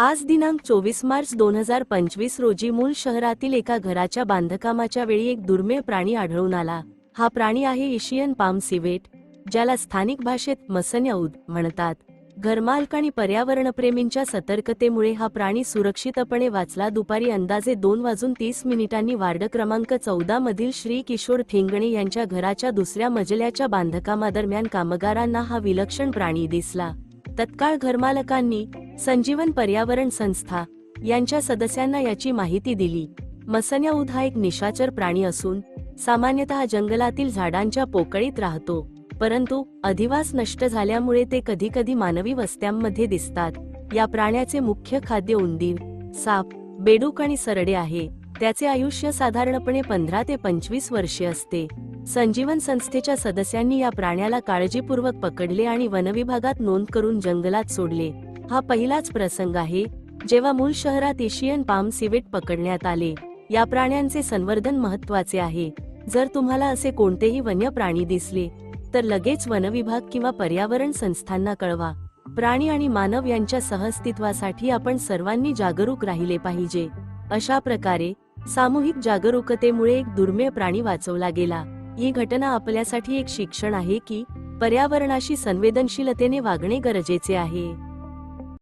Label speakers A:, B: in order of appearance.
A: आज दिनांक चोवीस मार्च दोन हजार पंचवीस रोजी मूल शहरातील एका घराच्या बांधकामाच्या वेळी एक दुर्मिळ प्राणी आढळून आला. हा प्राणी आहे एशियन पाम सिवेट ज्याला स्थानिक भाषेत मसन्यौद म्हणतात. घरमालक आणि पर्यावरणप्रेमींच्या सतर्कतेमुळे हा प्राणी सुरक्षितपणे वाचला. दुपारी अंदाजे दोन वाजून तीस मिनिटांनी वार्ड क्रमांक चौदा मधील श्री किशोर ठेंगणे यांच्या घराच्या दुसऱ्या मजल्याच्या बांधकामादरम्यान कामगारांना हा विलक्षण प्राणी दिसला. तत्काळ घरमालकांनी संजीवन पर्यावरण संस्था यांच्या सदस्यांना याची माहिती दिली. मसन्याऊद हा एक निशाचर प्राणी असून सामान्यतः जंगलातील झाडांच्या पोकळीत राहतो परंतु अधिवास नष्ट झाल्यामुळे ते कधीकधी मानवी वस्त्यांमध्ये दिसतात. या प्राण्याचे मुख्य खाद्य उंदीर साप बेडूक आणि सरडे आहे. त्याचे आयुष्य साधारणपणे पंधरा ते पंचवीस वर्षे असते. संजीवन संस्थेच्या सदस्यांनी या प्राण्याला काळजीपूर्वक पकडले आणि वनविभागात नोंद करून जंगलात सोडले. हा पहिलाच प्रसंग आहे जेव्हा मूळ शहरात एशियन पाम सिवेट पकडण्यात आले. या प्राण्यांचे संवर्धन महत्त्वाचे आहे. जर तुम्हाला असे कोणतेही वन्य प्राणी दिसले तर लगेच वनविभाग किंवा पर्यावरण संस्थांना कळवा. प्राणी आणि मानव यांच्या सहअस्तित्वासाठी आपण सर्वांनी जागरूक राहिले पाहिजे. अशा प्रकारे सामूहिक जागरूकतेमुळे एक दुर्मिळ प्राणी वाचवला गेला. ही घटना आपल्यासाठी एक शिक्षण आहे की पर्यावरणाशी संवेदनशीलतेने वागणे गरजेचे आहे.